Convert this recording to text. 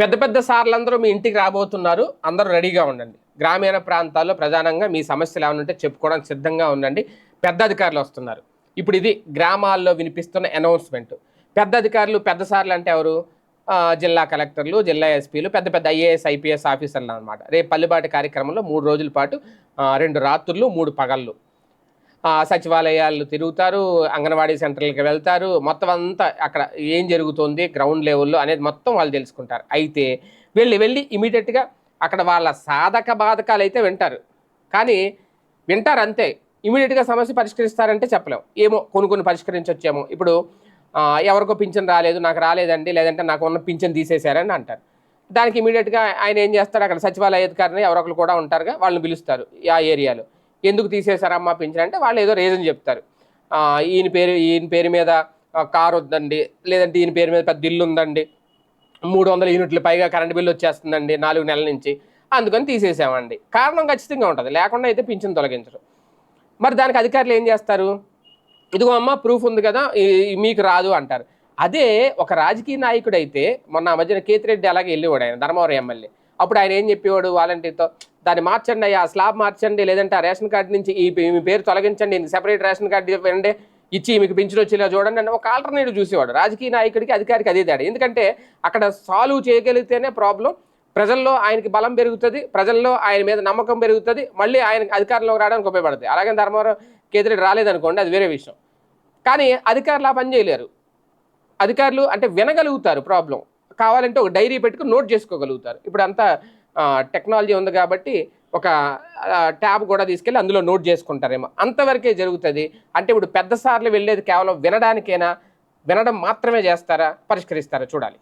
పెద్ద పెద్ద సార్లందరూ మీ ఇంటికి రాబోతున్నారు. అందరూ రెడీగా ఉండండి. గ్రామీణ ప్రాంతాల్లో ప్రధానంగా మీ సమస్యలు ఏమైనా ఉంటే చెప్పుకోవడానికి సిద్ధంగా ఉండండి. పెద్ద అధికారులు వస్తున్నారు. ఇప్పుడు ఇది గ్రామాల్లో వినిపిస్తున్న అనౌన్స్మెంట్. పెద్ద అధికారులు పెద్ద సార్లు అంటే ఎవరు? జిల్లా కలెక్టర్లు జిల్లా ఎస్పీలు పెద్ద పెద్ద ఐఏఎస్ ఐపీఎస్ ఆఫీసర్లు అనమాట రేపు పల్లిబాటి కార్యక్రమంలో మూడు రోజుల పాటు రెండు రాత్రులు మూడు పగళ్ళు. సచివాలయాలు తిరుగుతారు అంగన్వాడీ సెంటర్లకి వెళ్తారు. మొత్తం అంతా అక్కడ ఏం జరుగుతుంది గ్రౌండ్ లెవెల్లో అనేది మొత్తం వాళ్ళు తెలుసుకుంటారు. అయితే వెళ్ళి వెళ్ళి ఇమీడియట్గా అక్కడ వాళ్ళ సాధక బాధకాలు అయితే వింటారు. కానీ వింటారు అంతే ఇమీడియట్గా సమస్య పరిష్కరిస్తారంటే చెప్పలేము ఏమో కొన్ని కొన్ని పరిష్కరించవచ్చేమో ఇప్పుడు ఎవరికో పింఛన్ రాలేదు నాకు రాలేదండి లేదంటే నాకు ఉన్న పింఛన్ తీసేశారని అంటారు. దానికి ఇమీడియట్గా ఆయన ఏం చేస్తాడు అక్కడ సచివాలయ అధికారిని ఎవరొకరు కూడా ఉంటారుగా వాళ్ళని పిలుస్తారు. ఆ ఏరియాలో. ఎందుకు తీసేశారమ్మా పింఛన్ అంటే వాళ్ళు ఏదో రీజన్ చెప్తారు. ఈయన పేరు ఈయన పేరు మీద కారు వద్దండి లేదంటే ఈయన పేరు మీద పెద్ద ఇల్లు ఉందండి మూడు వందల యూనిట్లు పైగా కరెంట్ బిల్లు వచ్చేస్తుందండి నాలుగు నెలల నుంచి అందుకని తీసేసామండి. కారణం ఖచ్చితంగా ఉంటుంది లేకుండా అయితే పింఛన్ తొలగించరు. మరి దానికి అధికారులు ఏం చేస్తారు? ఇదిగో అమ్మ ప్రూఫ్ ఉంది కదా మీకు రాదు అంటారు. అదే ఒక రాజకీయ నాయకుడు అయితే మొన్న మధ్యన కేతిరెడ్డి అలాగే వెళ్ళేవాడు ఆయన ధర్మవరం ఎమ్మెల్యే. అప్పుడు ఆయన ఏం చెప్పేవాడు వాలంటీర్తో దాన్ని మార్చండి అయ్యా స్లాబ్ మార్చండి లేదంటే ఆ రేషన్ కార్డు నుంచి ఈ మీ పేరు తొలగించండి సెపరేట్ రేషన్ కార్డు ఇవ్వండి ఇచ్చి మీకు పింఛన్ వచ్చేలా చూడండి అని ఒక ఆల్టర్నేటివ్ చూసేవాడు. రాజకీయ నాయకుడికి అధికారికి అదే తేడా. ఎందుకంటే అక్కడ సాల్వ్ చేయగలిగితేనే ప్రాబ్లం ప్రజల్లో ఆయనకి బలం పెరుగుతుంది ప్రజల్లో ఆయన మీద నమ్మకం పెరుగుతుంది మళ్ళీ ఆయన అధికారంలోకి రావడానికి ఉపయోగపడుతుంది. అలాగే ధర్మవరం కేతిరెడ్డి రాలేదనుకోండి అది వేరే విషయం. కానీ అధికారులు ఆ పని చేయలేరు. అధికారులు అంటే వినగలుగుతారు ప్రాబ్లం కావాలంటే ఒక డైరీ పెట్టుకుని నోట్ చేసుకోగలుగుతారు. ఇప్పుడు అంతా టెక్నాలజీ ఉంది కాబట్టి ఒక ట్యాబ్ కూడా తీసుకెళ్ళి అందులో నోట్ చేసుకుంటారేమో. అంతవరకే జరుగుతుంది. అంటే ఇప్పుడు పెద్ద సార్లు వెళ్ళేది కేవలం వినడానికైనా? వినడం మాత్రమే చేస్తారా? పరిష్కరిస్తారా? చూడాలి.